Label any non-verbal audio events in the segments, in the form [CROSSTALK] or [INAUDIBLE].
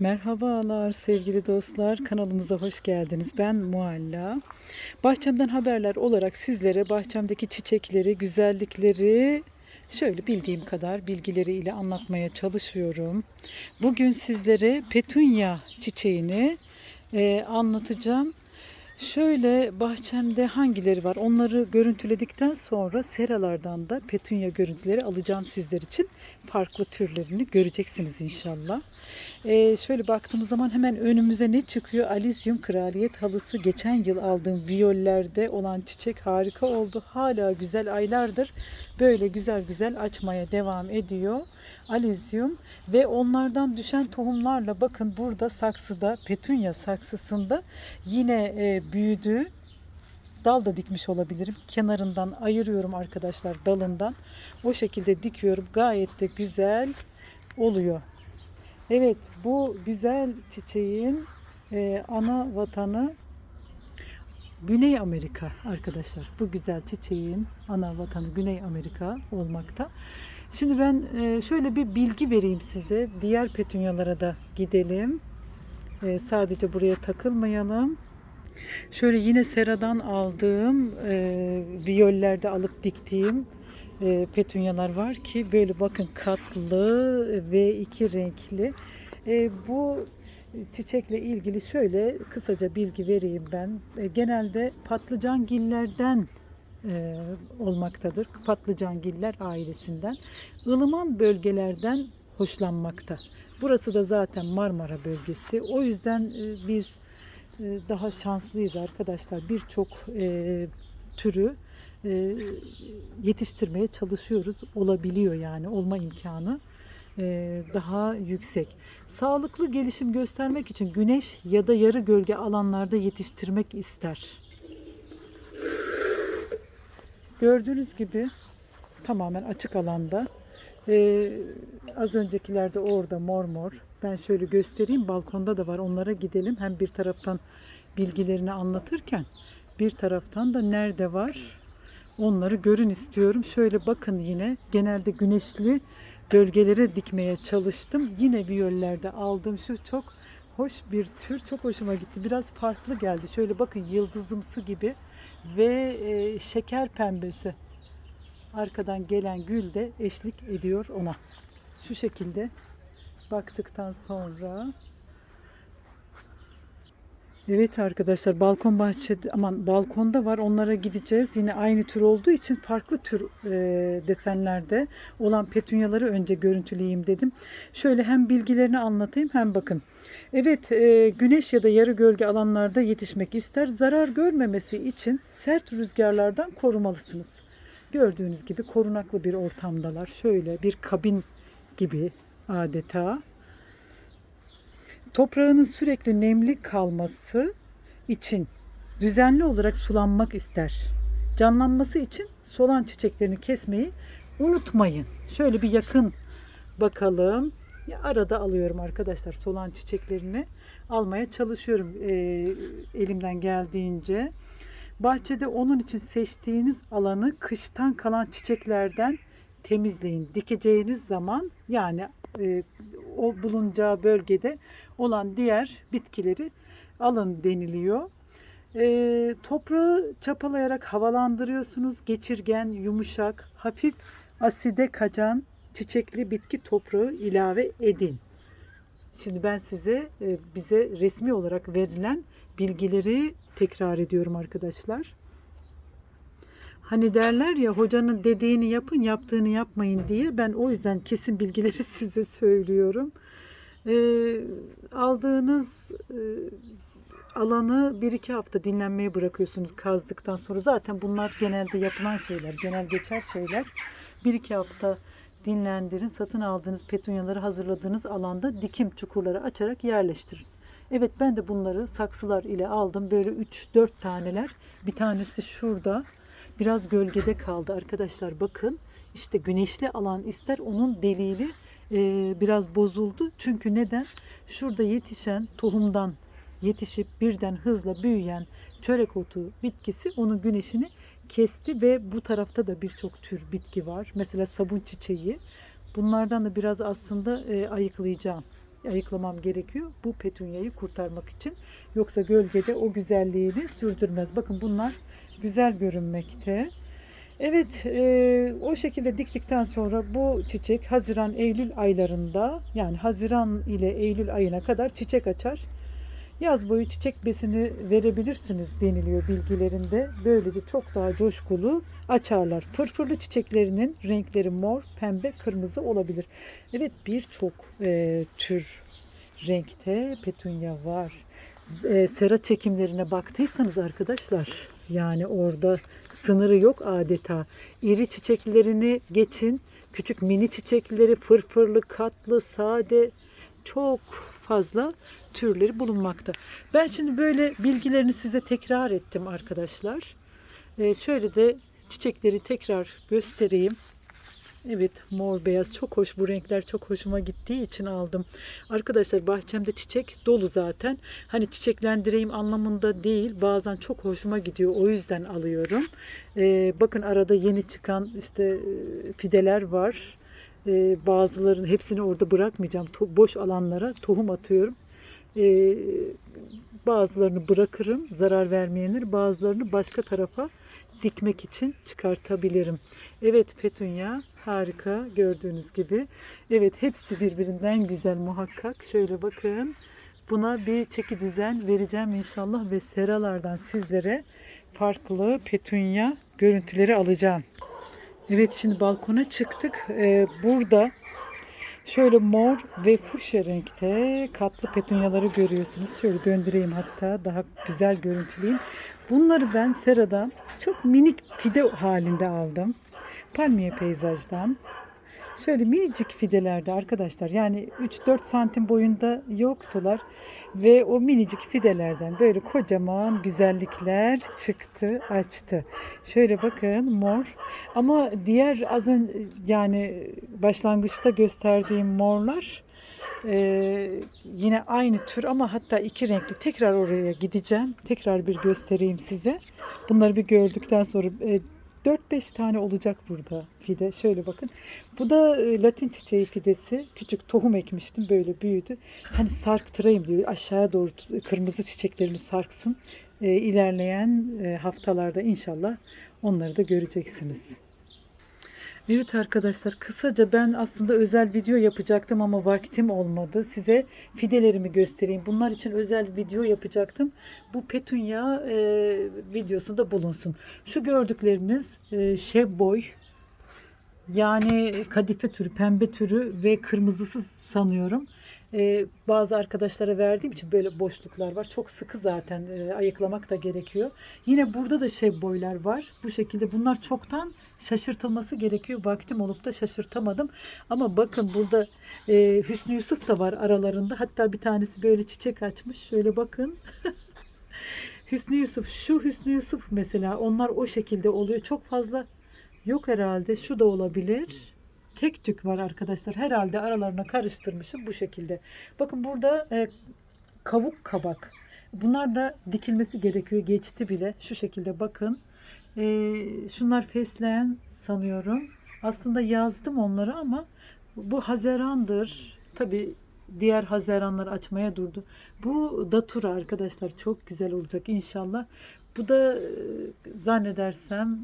Merhabalar sevgili dostlar kanalımıza hoş geldiniz. Ben Mualla. Bahçemden haberler olarak sizlere bahçemdeki çiçekleri, güzellikleri şöyle bildiğim kadar bilgileriyle anlatmaya çalışıyorum. Bugün sizlere petunya çiçeğini e, anlatacağım. Şöyle bahçemde hangileri var onları görüntüledikten sonra seralardan da petunya görüntüleri alacağım sizler için. Farklı türlerini göreceksiniz inşallah. Ee, şöyle baktığımız zaman hemen önümüze ne çıkıyor? Alizyum kraliyet halısı. Geçen yıl aldığım viyollerde olan çiçek harika oldu. Hala güzel aylardır böyle güzel güzel açmaya devam ediyor. Alizyum ve onlardan düşen tohumlarla bakın burada saksıda petunya saksısında yine e, büyüdü. Dal da dikmiş olabilirim. Kenarından ayırıyorum arkadaşlar dalından. O şekilde dikiyorum. Gayet de güzel oluyor. Evet bu güzel çiçeğin e, ana vatanı Güney Amerika arkadaşlar. Bu güzel çiçeğin ana vatanı Güney Amerika olmakta. Şimdi ben e, şöyle bir bilgi vereyim size. Diğer petunyalara da gidelim. E, sadece buraya takılmayalım. Şöyle yine seradan aldığım e, viyollerde alıp diktiğim e, petunyalar var ki böyle bakın katlı ve iki renkli. E, bu çiçekle ilgili şöyle kısaca bilgi vereyim ben. E, genelde patlıcangillerden e, olmaktadır. Patlıcangiller ailesinden. ılıman bölgelerden hoşlanmakta. Burası da zaten Marmara bölgesi. O yüzden e, biz daha şanslıyız arkadaşlar. Birçok e, türü e, yetiştirmeye çalışıyoruz. Olabiliyor yani olma imkanı e, daha yüksek. Sağlıklı gelişim göstermek için güneş ya da yarı gölge alanlarda yetiştirmek ister. Gördüğünüz gibi tamamen açık alanda. Ee, az öncekilerde orada mor mor. Ben şöyle göstereyim. Balkonda da var. Onlara gidelim. Hem bir taraftan bilgilerini anlatırken bir taraftan da nerede var onları görün istiyorum. Şöyle bakın yine genelde güneşli bölgelere dikmeye çalıştım. Yine viyollerde aldığım şu çok hoş bir tür. Çok hoşuma gitti. Biraz farklı geldi. Şöyle bakın yıldızımsı gibi ve e, şeker pembesi. Arkadan gelen gül de eşlik ediyor ona. Şu şekilde baktıktan sonra Evet arkadaşlar balkon bahçede aman balkonda var onlara gideceğiz. Yine aynı tür olduğu için farklı tür e, desenlerde olan petunyaları önce görüntüleyeyim dedim. Şöyle hem bilgilerini anlatayım hem bakın. Evet e, güneş ya da yarı gölge alanlarda yetişmek ister. Zarar görmemesi için sert rüzgarlardan korumalısınız. Gördüğünüz gibi korunaklı bir ortamdalar. Şöyle bir kabin gibi adeta toprağının sürekli nemli kalması için düzenli olarak sulanmak ister. Canlanması için solan çiçeklerini kesmeyi unutmayın. Şöyle bir yakın bakalım. Ya arada alıyorum arkadaşlar solan çiçeklerini almaya çalışıyorum e, elimden geldiğince. Bahçede onun için seçtiğiniz alanı kıştan kalan çiçeklerden temizleyin. Dikeceğiniz zaman yani e, o bulunacağı bölgede olan diğer bitkileri alın deniliyor. E, toprağı çapalayarak havalandırıyorsunuz. Geçirgen, yumuşak, hafif aside kaçan çiçekli bitki toprağı ilave edin. Şimdi ben size e, bize resmi olarak verilen bilgileri tekrar ediyorum arkadaşlar. Hani derler ya hocanın dediğini yapın yaptığını yapmayın diye ben o yüzden kesin bilgileri [LAUGHS] size söylüyorum. Ee, aldığınız e, alanı bir iki hafta dinlenmeye bırakıyorsunuz kazdıktan sonra. Zaten bunlar genelde yapılan şeyler, genel geçer şeyler. Bir iki hafta dinlendirin. Satın aldığınız petunyaları hazırladığınız alanda dikim çukurları açarak yerleştirin. Evet ben de bunları saksılar ile aldım. Böyle 3-4 taneler. Bir tanesi şurada. Biraz gölgede kaldı arkadaşlar. Bakın işte güneşli alan ister onun deliği e, biraz bozuldu. Çünkü neden? Şurada yetişen tohumdan yetişip birden hızla büyüyen çörek otu bitkisi onun güneşini kesti ve bu tarafta da birçok tür bitki var. Mesela sabun çiçeği. Bunlardan da biraz aslında e, ayıklayacağım. Ayıklamam gerekiyor. Bu petunyayı kurtarmak için. Yoksa gölgede o güzelliğini sürdürmez. Bakın bunlar güzel görünmekte. Evet, e, o şekilde diktikten sonra bu çiçek Haziran-Eylül aylarında yani Haziran ile Eylül ayına kadar çiçek açar. Yaz boyu çiçek besini verebilirsiniz deniliyor bilgilerinde. Böylece çok daha coşkulu açarlar. Fırfırlı çiçeklerinin renkleri mor, pembe, kırmızı olabilir. Evet birçok e, tür renkte petunya var. E, sera çekimlerine baktıysanız arkadaşlar yani orada sınırı yok adeta. İri çiçeklerini geçin. Küçük mini çiçekleri fırfırlı, katlı, sade çok fazla türleri bulunmakta. Ben şimdi böyle bilgilerini size tekrar ettim arkadaşlar. Ee, şöyle de çiçekleri tekrar göstereyim. Evet mor beyaz çok hoş bu renkler çok hoşuma gittiği için aldım. Arkadaşlar bahçemde çiçek dolu zaten. Hani çiçeklendireyim anlamında değil bazen çok hoşuma gidiyor o yüzden alıyorum. Ee, bakın arada yeni çıkan işte e, fideler var. Ee, bazılarının hepsini orada bırakmayacağım. To- boş alanlara tohum atıyorum. Ee, bazılarını bırakırım zarar vermeyenleri bazılarını başka tarafa dikmek için çıkartabilirim. Evet petunya harika gördüğünüz gibi. Evet hepsi birbirinden güzel muhakkak. Şöyle bakın. Buna bir çeki düzen vereceğim inşallah ve seralardan sizlere farklı petunya görüntüleri alacağım. Evet şimdi balkona çıktık. Ee, burada şöyle mor ve fuşya renkte katlı petunyaları görüyorsunuz. Şöyle döndüreyim hatta daha güzel görüntüleyeyim. Bunları ben seradan çok minik fide halinde aldım. Palmiye peyzajdan. Şöyle minicik fidelerde arkadaşlar yani 3-4 santim boyunda yoktular. Ve o minicik fidelerden böyle kocaman güzellikler çıktı açtı. Şöyle bakın mor ama diğer az önce yani başlangıçta gösterdiğim morlar ee, yine aynı tür ama hatta iki renkli. Tekrar oraya gideceğim. Tekrar bir göstereyim size. Bunları bir gördükten sonra e, 4-5 tane olacak burada fide. Şöyle bakın. Bu da e, latin çiçeği fidesi. Küçük tohum ekmiştim. Böyle büyüdü. Hani sarktırayım diyor. Aşağıya doğru kırmızı çiçeklerimi sarksın. E, ilerleyen e, haftalarda inşallah onları da göreceksiniz. Evet arkadaşlar kısaca ben aslında özel video yapacaktım ama vaktim olmadı. Size fidelerimi göstereyim. Bunlar için özel video yapacaktım. Bu petunya e, videosunda bulunsun. Şu gördükleriniz e, şebboy yani kadife türü, pembe türü ve kırmızısı sanıyorum. Ee, bazı arkadaşlara verdiğim için böyle boşluklar var. Çok sıkı zaten e, ayıklamak da gerekiyor. Yine burada da şey boylar var. Bu şekilde bunlar çoktan şaşırtılması gerekiyor. Vaktim olup da şaşırtamadım. Ama bakın burada e, Hüsnü Yusuf da var aralarında. Hatta bir tanesi böyle çiçek açmış. Şöyle bakın. [LAUGHS] Hüsnü Yusuf, şu Hüsnü Yusuf mesela onlar o şekilde oluyor. Çok fazla yok herhalde. Şu da olabilir. Tek tük var arkadaşlar. Herhalde aralarına karıştırmışım bu şekilde. Bakın burada e, kavuk kabak. Bunlar da dikilmesi gerekiyor. Geçti bile. Şu şekilde bakın. E, şunlar fesleğen sanıyorum. Aslında yazdım onları ama bu hazerandır. Tabi diğer hazeranlar açmaya durdu. Bu datura arkadaşlar çok güzel olacak inşallah. Bu da e, zannedersem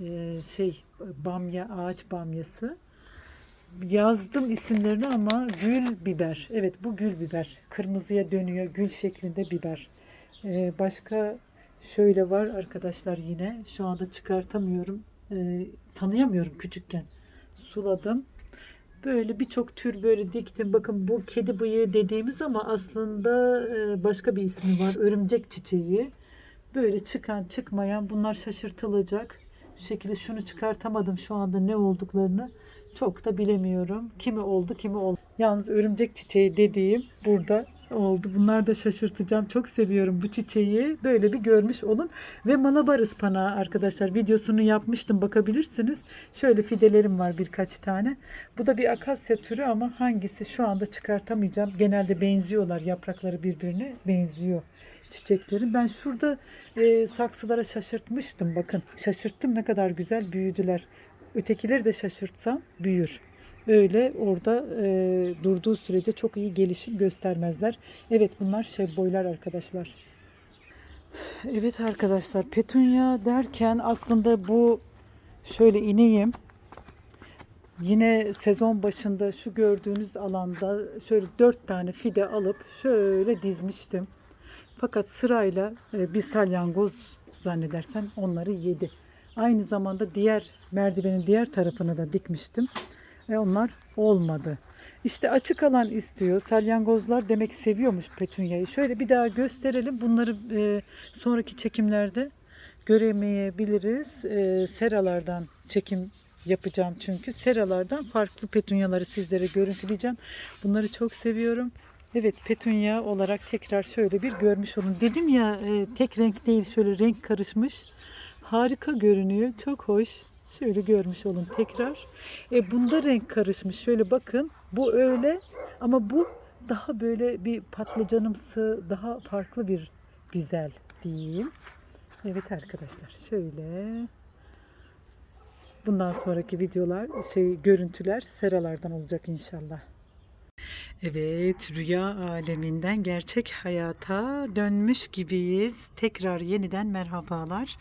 e, şey bamya ağaç bamyası. Yazdım isimlerini ama gül biber. Evet bu gül biber. Kırmızıya dönüyor gül şeklinde biber. E, başka şöyle var arkadaşlar yine. Şu anda çıkartamıyorum. E, tanıyamıyorum küçükken. Suladım. Böyle birçok tür böyle diktim. Bakın bu kedi bıyığı dediğimiz ama aslında e, başka bir ismi var. Örümcek çiçeği. Böyle çıkan çıkmayan bunlar şaşırtılacak. Şekilde şunu çıkartamadım şu anda ne olduklarını. Çok da bilemiyorum. Kimi oldu kimi oldu. Yalnız örümcek çiçeği dediğim burada oldu. Bunlar da şaşırtacağım. Çok seviyorum bu çiçeği. Böyle bir görmüş olun. Ve malabar ıspanağı arkadaşlar videosunu yapmıştım bakabilirsiniz. Şöyle fidelerim var birkaç tane. Bu da bir akasya türü ama hangisi şu anda çıkartamayacağım. Genelde benziyorlar. Yaprakları birbirine benziyor çiçeklerin. Ben şurada e, saksılara şaşırtmıştım. Bakın şaşırttım ne kadar güzel büyüdüler. Ötekileri de şaşırtsam büyür. öyle orada e, durduğu sürece çok iyi gelişim göstermezler. Evet bunlar şey boylar arkadaşlar. Evet arkadaşlar petunya derken aslında bu şöyle ineyim. Yine sezon başında şu gördüğünüz alanda şöyle dört tane fide alıp şöyle dizmiştim. Fakat sırayla e, bir salyangoz zannedersem onları yedi. Aynı zamanda diğer merdivenin diğer tarafını da dikmiştim. Ve onlar olmadı. İşte açık alan istiyor. Salyangozlar demek seviyormuş petunyayı. Şöyle bir daha gösterelim. Bunları e, sonraki çekimlerde göremeyebiliriz. E, seralardan çekim yapacağım çünkü. Seralardan farklı petunyaları sizlere görüntüleyeceğim. Bunları çok seviyorum. Evet petunya olarak tekrar şöyle bir görmüş olun. Dedim ya e, tek renk değil şöyle renk karışmış. Harika görünüyor. Çok hoş. Şöyle görmüş olun tekrar. E, bunda renk karışmış. Şöyle bakın. Bu öyle ama bu daha böyle bir patlıcanımsı, daha farklı bir güzel diyeyim. Evet arkadaşlar şöyle bundan sonraki videolar şey görüntüler seralardan olacak inşallah. Evet, rüya aleminden gerçek hayata dönmüş gibiyiz. Tekrar yeniden merhabalar.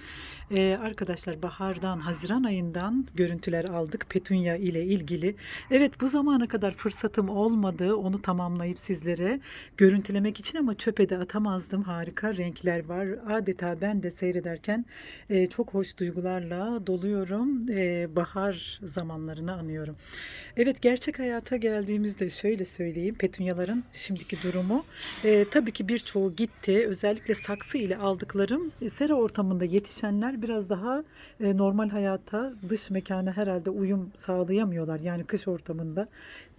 Ee, arkadaşlar bahardan, Haziran ayından görüntüler aldık Petunya ile ilgili. Evet bu zamana kadar fırsatım olmadı onu tamamlayıp sizlere görüntülemek için ama çöpe de atamazdım. Harika renkler var. Adeta ben de seyrederken e, çok hoş duygularla doluyorum. E, bahar zamanlarını anıyorum. Evet gerçek hayata geldiğimizde şöyle söyleyeyim. Petunyaların şimdiki durumu. E, tabii ki birçoğu gitti. Özellikle saksı ile aldıklarım e, sera ortamında yetişenler biraz daha e, normal hayata dış mekana herhalde uyum sağlayamıyorlar. Yani kış ortamında.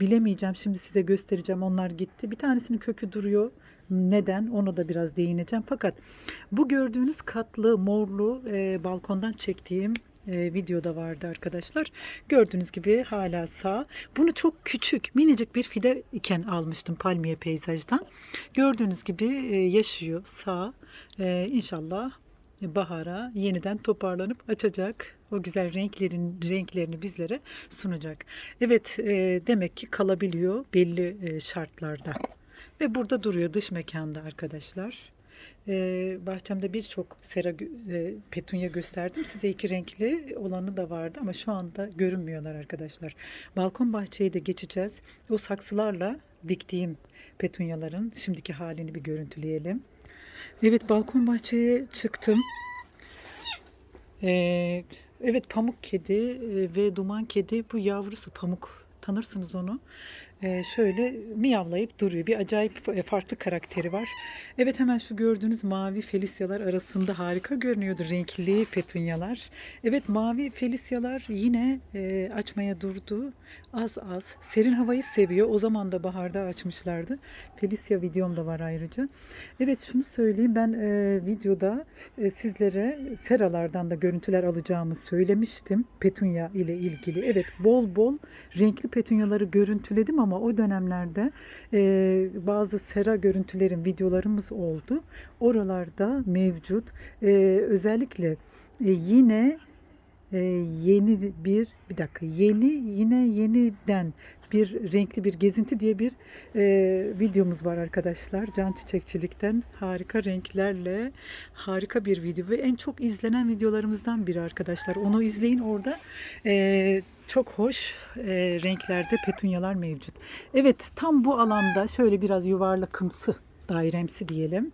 Bilemeyeceğim. Şimdi size göstereceğim. Onlar gitti. Bir tanesinin kökü duruyor. Neden? Ona da biraz değineceğim. Fakat bu gördüğünüz katlı, morlu e, balkondan çektiğim e, videoda vardı arkadaşlar. Gördüğünüz gibi hala sağ. Bunu çok küçük, minicik bir fide iken almıştım palmiye peyzajdan. Gördüğünüz gibi e, yaşıyor sağ. E, inşallah bahara yeniden toparlanıp açacak. O güzel renklerin renklerini bizlere sunacak. Evet, e, demek ki kalabiliyor belli e, şartlarda. Ve burada duruyor dış mekanda arkadaşlar. Ee, bahçemde birçok sera e, petunya gösterdim. Size iki renkli olanı da vardı ama şu anda görünmüyorlar arkadaşlar. Balkon bahçeyi de geçeceğiz. O saksılarla diktiğim petunyaların şimdiki halini bir görüntüleyelim. Evet balkon bahçeye çıktım. Ee, evet pamuk kedi e, ve duman kedi bu yavrusu pamuk tanırsınız onu. Ee, şöyle miyavlayıp duruyor. Bir acayip e, farklı karakteri var. Evet hemen şu gördüğünüz mavi felisyalar arasında harika görünüyordu renkli petunyalar. Evet mavi felisyalar yine e, açmaya durdu. Az az. Serin havayı seviyor. O zaman da baharda açmışlardı. Felisya videom da var ayrıca. Evet şunu söyleyeyim ben e, videoda sizlere seralardan da görüntüler alacağımı söylemiştim. Petunya ile ilgili. Evet bol bol renkli petunyaları görüntüledim ama o dönemlerde e, bazı sera görüntülerim, videolarımız oldu. Oralarda mevcut. E, özellikle e, yine e, yeni bir bir dakika yeni yine yeniden bir renkli bir gezinti diye bir e, videomuz var arkadaşlar. Can Çiçekçilik'ten harika renklerle harika bir video ve en çok izlenen videolarımızdan biri arkadaşlar. Onu izleyin orada. E, çok hoş e, renklerde petunyalar mevcut. Evet tam bu alanda şöyle biraz yuvarlakımsı dairemsi diyelim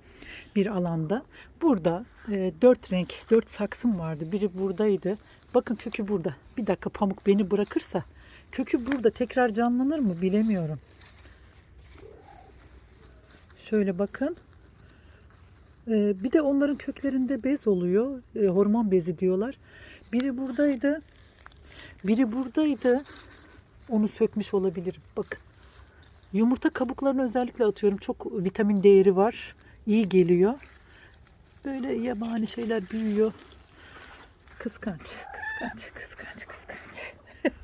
bir alanda. Burada e, dört renk, dört saksım vardı. Biri buradaydı. Bakın kökü burada. Bir dakika pamuk beni bırakırsa kökü burada tekrar canlanır mı bilemiyorum. Şöyle bakın. E, bir de onların köklerinde bez oluyor. E, hormon bezi diyorlar. Biri buradaydı. Biri buradaydı. Onu sökmüş olabilirim. Bakın. Yumurta kabuklarını özellikle atıyorum. Çok vitamin değeri var. İyi geliyor. Böyle yabani şeyler büyüyor. Kıskanç, kıskanç, kıskanç, kıskanç. [LAUGHS]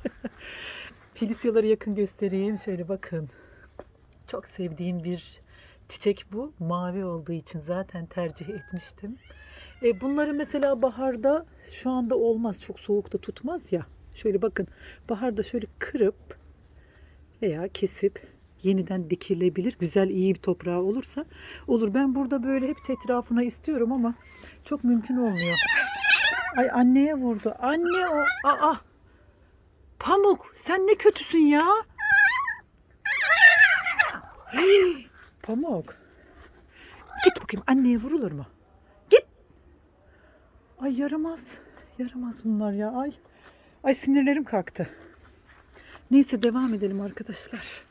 Filisyaları yakın göstereyim. Şöyle bakın. Çok sevdiğim bir çiçek bu. Mavi olduğu için zaten tercih etmiştim. E, bunları mesela baharda şu anda olmaz. Çok soğukta tutmaz ya. Şöyle bakın. Baharda şöyle kırıp veya kesip yeniden dikilebilir. Güzel iyi bir toprağı olursa olur. Ben burada böyle hep etrafına istiyorum ama çok mümkün olmuyor. Ay anneye vurdu. Anne o. Aa. Pamuk sen ne kötüsün ya. Hey, Pamuk. Git bakayım anneye vurulur mu? Git. Ay yaramaz. Yaramaz bunlar ya. Ay. Ay sinirlerim kalktı. Neyse devam edelim arkadaşlar.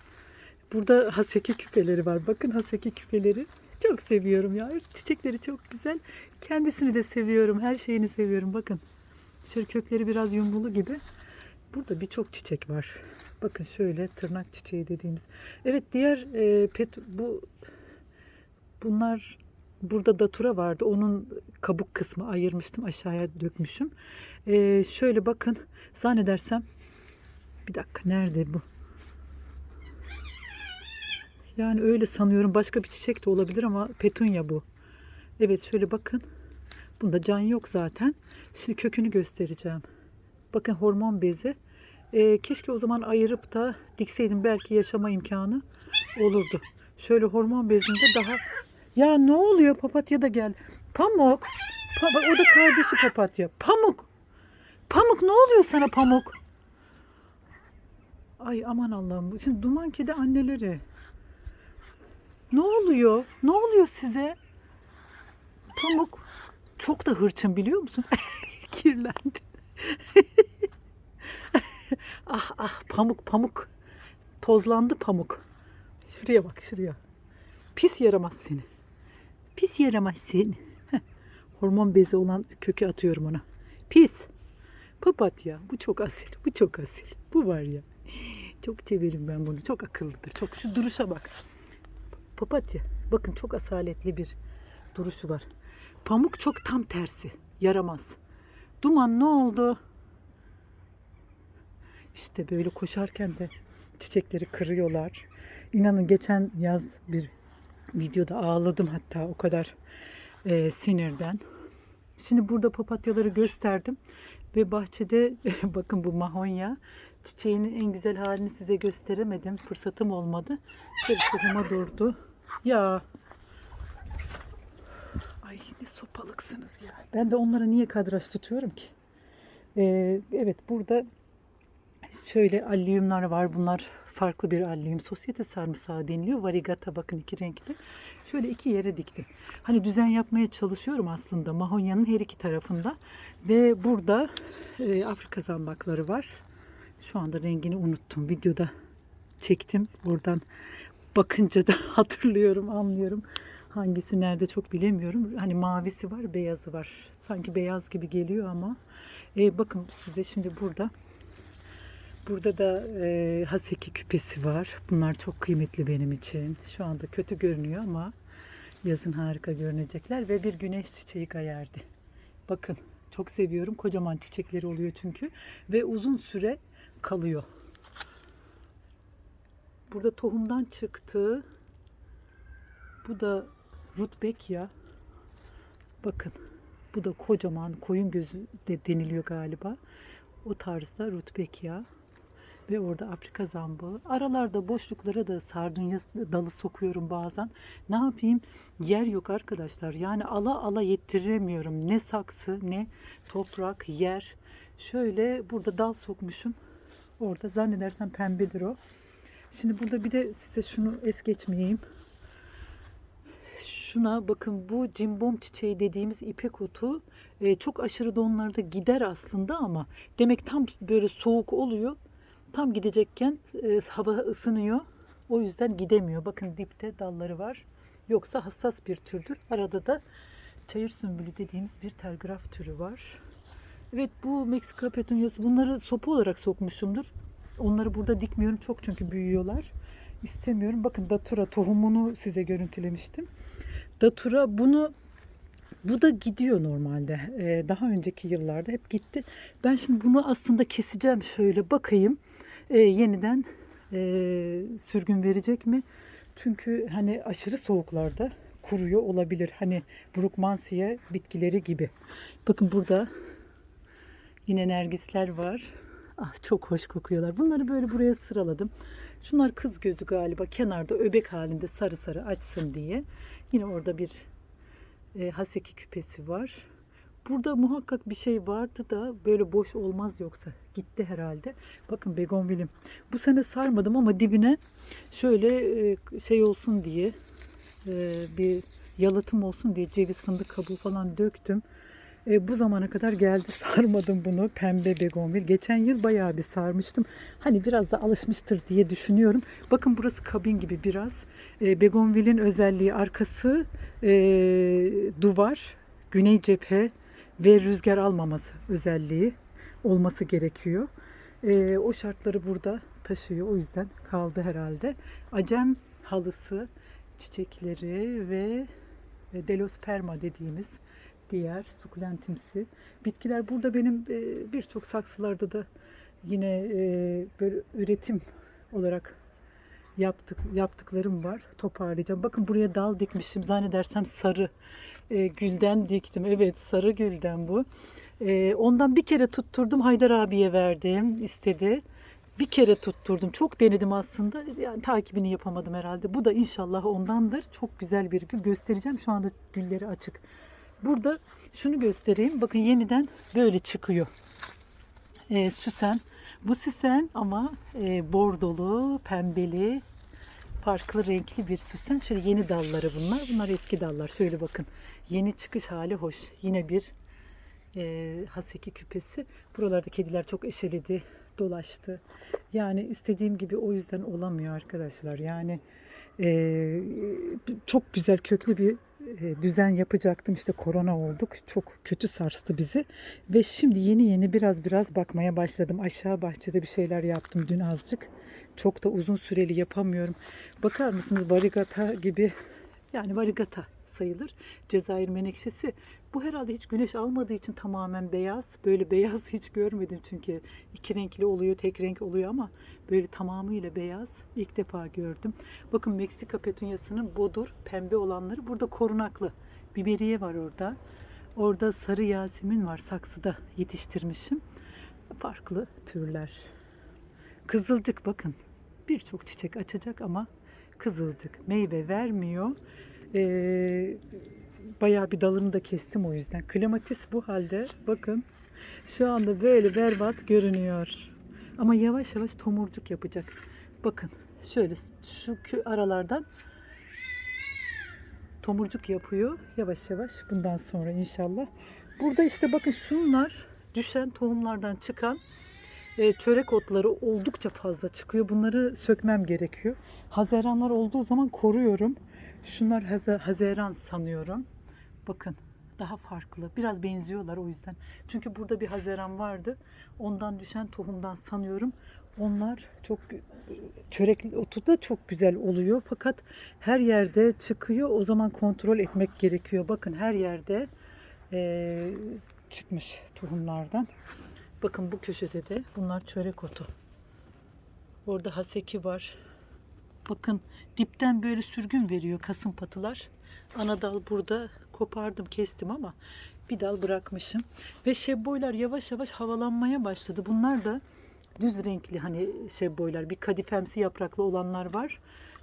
Burada haseki küpeleri var. Bakın haseki küpeleri. Çok seviyorum ya. Çiçekleri çok güzel. Kendisini de seviyorum. Her şeyini seviyorum. Bakın. Şöyle kökleri biraz yumrulu gibi. Burada birçok çiçek var. Bakın şöyle tırnak çiçeği dediğimiz. Evet diğer e, pet bu bunlar burada datura vardı. Onun kabuk kısmı ayırmıştım. Aşağıya dökmüşüm. E, şöyle bakın. Zannedersem bir dakika nerede bu? Yani öyle sanıyorum. Başka bir çiçek de olabilir ama petunya bu. Evet şöyle bakın. Bunda can yok zaten. Şimdi kökünü göstereceğim. Bakın hormon bezi. Ee, keşke o zaman ayırıp da dikseydim. Belki yaşama imkanı olurdu. Şöyle hormon bezinde daha... Ya ne oluyor? Papatya da gel. Pamuk. Pa- o da kardeşi papatya. Pamuk. Pamuk ne oluyor sana Pamuk? Ay aman Allah'ım. Şimdi duman kedi anneleri. Ne oluyor? Ne oluyor size? Pamuk çok da hırçın biliyor musun? [LAUGHS] Kirlendi. [LAUGHS] ah ah pamuk pamuk. Tozlandı pamuk. Şuraya bak şuraya. Pis yaramaz seni. Pis yaramaz. Heh, Hormon bezi olan kökü atıyorum ona. Pis. Papatya. Bu çok asil. Bu çok asil. Bu var ya. Çok severim ben bunu. Çok akıllıdır. Çok şu duruşa bak. Papatya. Bakın çok asaletli bir duruşu var. Pamuk çok tam tersi. Yaramaz. Duman ne oldu? İşte böyle koşarken de çiçekleri kırıyorlar. İnanın geçen yaz bir videoda ağladım hatta o kadar e, sinirden. Şimdi burada papatyaları gösterdim ve bahçede [LAUGHS] bakın bu mahonya çiçeğinin en güzel halini size gösteremedim. Fırsatım olmadı. Şöyle tohuma durdu. Ya Ay ne sopalıksınız ya. Ben de onlara niye kadraj tutuyorum ki? Ee, evet burada şöyle alliumlar var. Bunlar farklı bir allium. Sosyete sarımsağı deniliyor. Varigata bakın iki renkli. Şöyle iki yere diktim. Hani düzen yapmaya çalışıyorum aslında mahonyanın her iki tarafında. Ve burada e, Afrika zambakları var. Şu anda rengini unuttum. Videoda çektim. Oradan bakınca da [LAUGHS] hatırlıyorum, anlıyorum. Hangisi nerede çok bilemiyorum. Hani mavisi var, beyazı var. Sanki beyaz gibi geliyor ama. E, bakın size şimdi burada. Burada da e, haseki küpesi var. Bunlar çok kıymetli benim için. Şu anda kötü görünüyor ama yazın harika görünecekler. Ve bir güneş çiçeği gayerdi. Bakın çok seviyorum. Kocaman çiçekleri oluyor çünkü. Ve uzun süre kalıyor. Burada tohumdan çıktı. Bu da rutbekya. Bakın. Bu da kocaman koyun gözü de deniliyor galiba. O tarzda rutbekya. Ve orada Afrika zambağı. Aralarda boşluklara da sardunya dalı sokuyorum bazen. Ne yapayım? Yer yok arkadaşlar. Yani ala ala yettiremiyorum. Ne saksı ne toprak, yer. Şöyle burada dal sokmuşum. Orada zannedersem pembedir o. Şimdi burada bir de size şunu es geçmeyeyim. Şuna bakın bu cimbom çiçeği dediğimiz ipek otu e, çok aşırı donlarda gider aslında ama demek tam böyle soğuk oluyor. Tam gidecekken e, hava ısınıyor. O yüzden gidemiyor. Bakın dipte dalları var. Yoksa hassas bir türdür. Arada da çayır sümbülü dediğimiz bir telgraf türü var. Evet bu Meksika petunyası bunları sopa olarak sokmuşumdur. Onları burada dikmiyorum çok çünkü büyüyorlar. İstemiyorum. Bakın datura tohumunu size görüntülemiştim. Datura bunu bu da gidiyor normalde. Ee, daha önceki yıllarda hep gitti. Ben şimdi bunu aslında keseceğim şöyle bakayım. Ee, yeniden e, sürgün verecek mi? Çünkü hani aşırı soğuklarda kuruyor olabilir. Hani Brugmansia bitkileri gibi. Bakın burada yine nergisler var. Ah çok hoş kokuyorlar. Bunları böyle buraya sıraladım. Şunlar kız gözü galiba kenarda öbek halinde sarı sarı açsın diye. Yine orada bir e, haseki küpesi var. Burada muhakkak bir şey vardı da böyle boş olmaz yoksa. Gitti herhalde. Bakın begonvilim. Bu sene sarmadım ama dibine şöyle e, şey olsun diye e, bir yalıtım olsun diye ceviz fındık kabuğu falan döktüm. E, bu zamana kadar geldi [LAUGHS] sarmadım bunu pembe begonvil. Geçen yıl bayağı bir sarmıştım. Hani biraz da alışmıştır diye düşünüyorum. Bakın burası kabin gibi biraz. E, begonvilin özelliği arkası e, duvar, güney cephe ve rüzgar almaması özelliği olması gerekiyor. E, o şartları burada taşıyor. O yüzden kaldı herhalde. Acem halısı, çiçekleri ve e, delosperma dediğimiz diğer sukulentimsi bitkiler. Burada benim e, birçok saksılarda da yine e, böyle üretim olarak yaptık yaptıklarım var. Toparlayacağım. Bakın buraya dal dikmişim. Zannedersem sarı e, gülden diktim. Evet sarı gülden bu. E, ondan bir kere tutturdum. Haydar abiye verdim. istedi. Bir kere tutturdum. Çok denedim aslında. Yani takibini yapamadım herhalde. Bu da inşallah ondandır. Çok güzel bir gül. Göstereceğim. Şu anda gülleri açık. Burada şunu göstereyim. Bakın yeniden böyle çıkıyor. E, süsen. Bu süsen ama e, bordolu, pembeli, farklı renkli bir süsen. Şöyle yeni dalları bunlar. Bunlar eski dallar. Şöyle bakın. Yeni çıkış hali hoş. Yine bir e, haseki küpesi. Buralarda kediler çok eşeledi, dolaştı. Yani istediğim gibi o yüzden olamıyor arkadaşlar. Yani e, çok güzel köklü bir düzen yapacaktım. İşte korona olduk. Çok kötü sarstı bizi. Ve şimdi yeni yeni biraz biraz bakmaya başladım. Aşağı bahçede bir şeyler yaptım dün azıcık. Çok da uzun süreli yapamıyorum. Bakar mısınız varigata gibi yani varigata sayılır. Cezayir menekşesi. Bu herhalde hiç güneş almadığı için tamamen beyaz. Böyle [LAUGHS] beyaz hiç görmedim çünkü iki renkli oluyor, tek renk oluyor ama böyle tamamıyla beyaz ilk defa gördüm. Bakın Meksika petunyasının bodur, pembe olanları burada korunaklı. Biberiye var orada. Orada sarı yasemin var saksıda yetiştirmişim. Farklı türler. Kızılcık bakın. Birçok çiçek açacak ama kızılcık meyve vermiyor. Ee, bayağı bir dalını da kestim o yüzden. Klematis bu halde. Bakın şu anda böyle berbat görünüyor. Ama yavaş yavaş tomurcuk yapacak. Bakın şöyle şu aralardan tomurcuk yapıyor yavaş yavaş bundan sonra inşallah. Burada işte bakın şunlar düşen tohumlardan çıkan e, çörek otları oldukça fazla çıkıyor. Bunları sökmem gerekiyor. Haziranlar olduğu zaman koruyorum. Şunlar haziran sanıyorum. Bakın daha farklı. Biraz benziyorlar o yüzden. Çünkü burada bir haziran vardı. Ondan düşen tohumdan sanıyorum. Onlar çok çörek otu da çok güzel oluyor. Fakat her yerde çıkıyor. O zaman kontrol etmek gerekiyor. Bakın her yerde eee, çıkmış tohumlardan. Bakın bu köşede de bunlar çörek otu. Orada haseki var. Bakın dipten böyle sürgün veriyor kasım patılar. Ana dal burada kopardım kestim ama bir dal bırakmışım. Ve şebboylar yavaş yavaş havalanmaya başladı. Bunlar da düz renkli hani şebboylar bir kadifemsi yapraklı olanlar var.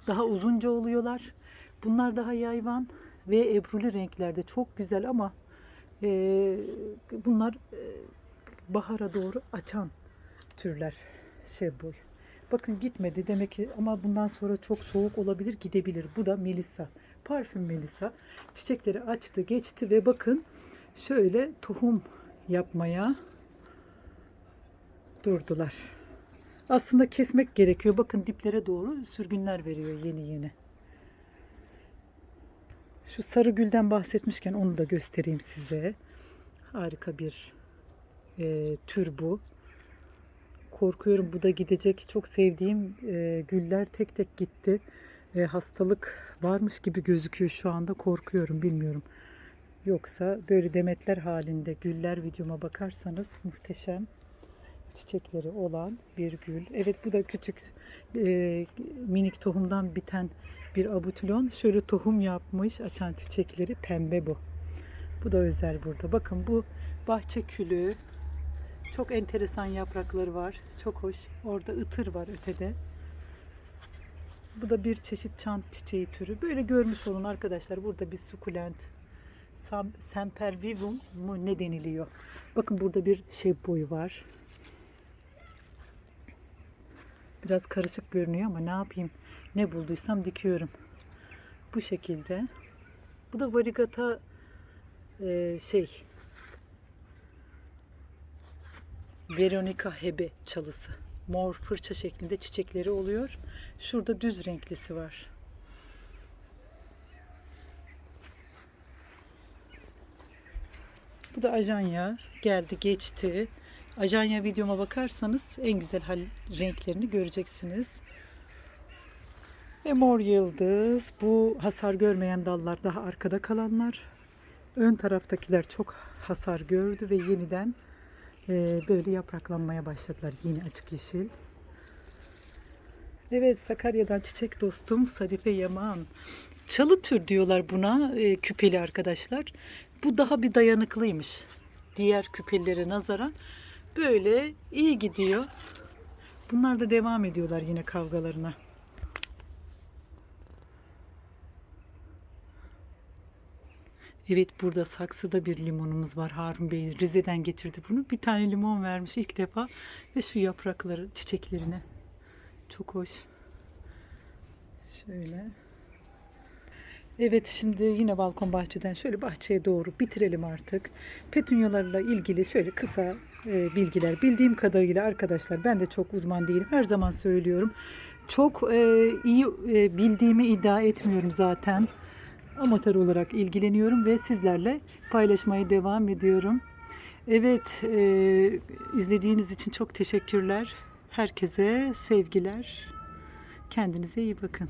Daha uzunca oluyorlar. Bunlar daha yayvan ve ebruli renklerde çok güzel ama eee, bunlar eee, bahara doğru açan türler şebboy. Bakın gitmedi demek ki ama bundan sonra çok soğuk olabilir gidebilir. Bu da melisa. Parfüm melisa. Çiçekleri açtı geçti ve bakın şöyle tohum yapmaya durdular. Aslında kesmek gerekiyor. Bakın diplere doğru sürgünler veriyor yeni yeni. Şu sarı gülden bahsetmişken onu da göstereyim size. Harika bir e, tür bu. Korkuyorum bu da gidecek. Çok sevdiğim e, güller tek tek gitti. E, hastalık varmış gibi gözüküyor şu anda. Korkuyorum bilmiyorum. Yoksa böyle demetler halinde güller videoma bakarsanız muhteşem çiçekleri olan bir gül. Evet bu da küçük e, minik tohumdan biten bir abutülon. Şöyle tohum yapmış açan çiçekleri pembe bu. Bu da özel burada. Bakın bu bahçe külü Çok enteresan yaprakları var. Çok hoş. Orada ıtır var ötede. Bu da bir çeşit çant çiçeği türü. Böyle görmüş olun arkadaşlar. Burada bir sukulent. Sam, sempervivum mu ne deniliyor? Bakın burada bir şey boyu var. Biraz karışık görünüyor ama ne yapayım? Ne bulduysam dikiyorum. Bu şekilde. Bu da varigata e, şey Veronica hebe çalısı. Mor fırça şeklinde çiçekleri oluyor. Şurada düz renklisi var. Bu da ajanya. Geldi geçti. Ajanya videoma bakarsanız en güzel hal renklerini göreceksiniz. Ve mor yıldız. Bu hasar görmeyen dallar daha arkada kalanlar. Ön taraftakiler çok hasar gördü ve yeniden e, böyle yapraklanmaya başladılar. Yeni açık yeşil. Evet Sakarya'dan çiçek dostum Sadife Yaman. Çalı tür diyorlar buna e, küpeli arkadaşlar. Bu daha bir dayanıklıymış. Diğer küpelilere nazaran böyle iyi gidiyor. Bunlar da devam ediyorlar yine kavgalarına. Evet burada saksıda bir limonumuz var. Harun Bey Rize'den getirdi bunu. Bir tane limon vermiş ilk defa. Ve şu yaprakları, çiçeklerine. Çok hoş. Şöyle. Evet şimdi yine balkon bahçeden şöyle bahçeye doğru bitirelim artık. Petunyalarla ilgili şöyle kısa e, bilgiler. Bildiğim kadarıyla arkadaşlar ben de çok uzman değilim. Her zaman söylüyorum. Çok e, iyi e, bildiğimi iddia etmiyorum zaten. Amatör olarak ilgileniyorum ve sizlerle paylaşmaya devam ediyorum. Evet e, izlediğiniz için çok teşekkürler. Herkese sevgiler. Kendinize iyi bakın.